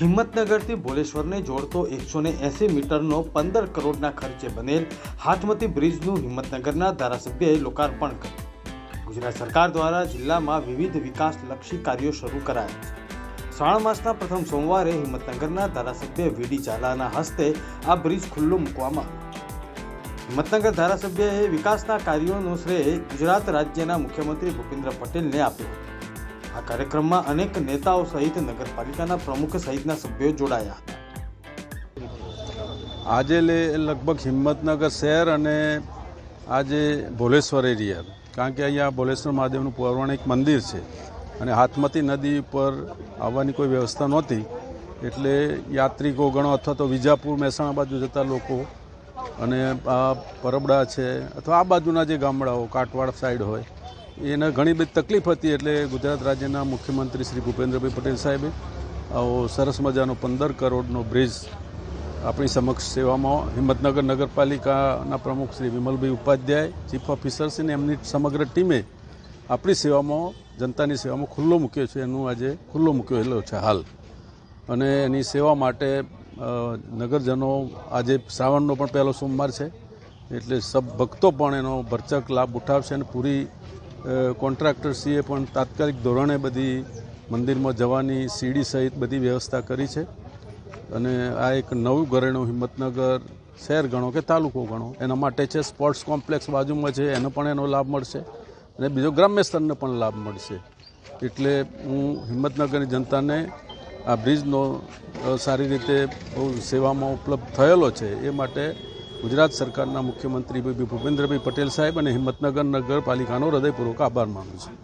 હિંમતનગરથી ભોલેશ્વરને જોડતો એકસો ને એંસી મીટરનો પંદર કરોડના ખર્ચે બનેલ હાથમતી બ્રિજનું હિંમતનગરના ધારાસભ્યએ લોકાર્પણ કર્યું. ગુજરાત સરકાર દ્વારા જિલ્લામાં વિવિધ વિકાસલક્ષી કાર્યો શરૂ કરાયા. છે શ્રાવણ માસના પ્રથમ સોમવારે હિંમતનગરના ધારાસભ્ય વીડી ઝાલાના હસ્તે આ બ્રિજ ખુલ્લો મૂકવામાં હિંમતનગર ધારાસભ્યએ વિકાસના કાર્યોનો શ્રેય ગુજરાત રાજ્યના મુખ્યમંત્રી ભૂપેન્દ્ર પટેલને આપ્યો હતો. આ કાર્યક્રમમાં અનેક નેતાઓ સહિત નગરપાલિકાના પ્રમુખ સહિતના સભ્યો જોડાયા હતા. આજે લે લગભગ હિંમતનગર શહેર અને આજે ભોલેશ્વર એરિયા. કારણ કે અહીંયા ભોલેશ્વર મહાદેવનું પૌરાણિક મંદિર છે અને હાથમતી નદી ઉપર આવવાની કોઈ વ્યવસ્થા નહોતી. એટલે યાત્રિકો ગણો અથવા તો વિજાપુર, મહેસાણા બાજુ જતા લોકો અને આ પરબડા છે અથવા આ બાજુના જે ગામડાઓ કાટવાડ સાઈડ હોય એને ઘણી બધી તકલીફ હતી એટલે ગુજરાત રાજ્યના મુખ્યમંત્રી શ્રી ભૂપેન્દ્રભાઈ પટેલ સાહેબે આવો સરસ મજાનો પંદર કરોડનો બ્રિજ આપણી સમક્ષ સેવામાં હિંમતનગર નગરપાલિકાના પ્રમુખ શ્રી વિમલભાઈ ઉપાધ્યાય, ચીફ ઓફિસર્સ અને એમની સમગ્ર ટીમે આપણી સેવામાં, જનતાની સેવામાં ખુલ્લો મૂક્યો છે. એનું આજે ખુલ્લો મૂકેલો છે હાલ. અને એની સેવા માટે નગરજનો આજે શ્રાવણનો પણ પહેલો સોમવાર છે. એટલે સબ ભક્તો પણ એનો ભરચક લાભ ઉઠાવશે અને પૂરી કોન્ટ્રાક્ટરશ્રીએ પણ તાત્કાલિક ધોરણે બધી મંદિરમાં જવાની સીડી સહિત બધી વ્યવસ્થા કરી છે. અને આ એક નવું ઘરેણું હિંમતનગર શહેર ગણો કે તાલુકો ગણો, એના માટે છે સ્પોર્ટ્સ કોમ્પ્લેક્સ બાજુમાં છે, એનો પણ એનો લાભ મળશે અને બીજો ગ્રામ્ય સ્તરને પણ લાભ મળશે. એટલે હું હિંમતનગરની જનતાને આ બ્રિજનો સારી રીતે બહુ સેવામાં ઉપલબ્ધ થયેલો છે, એ માટે ગુજરાત સરકારના મુખ્યમંત્રી ભાઈ ભૂપેન્દ્રભાઈ પટેલ સાહેબ અને હિંમતનગર નગરપાલિકાનો હૃદયપૂર્વક આભાર માનું છું.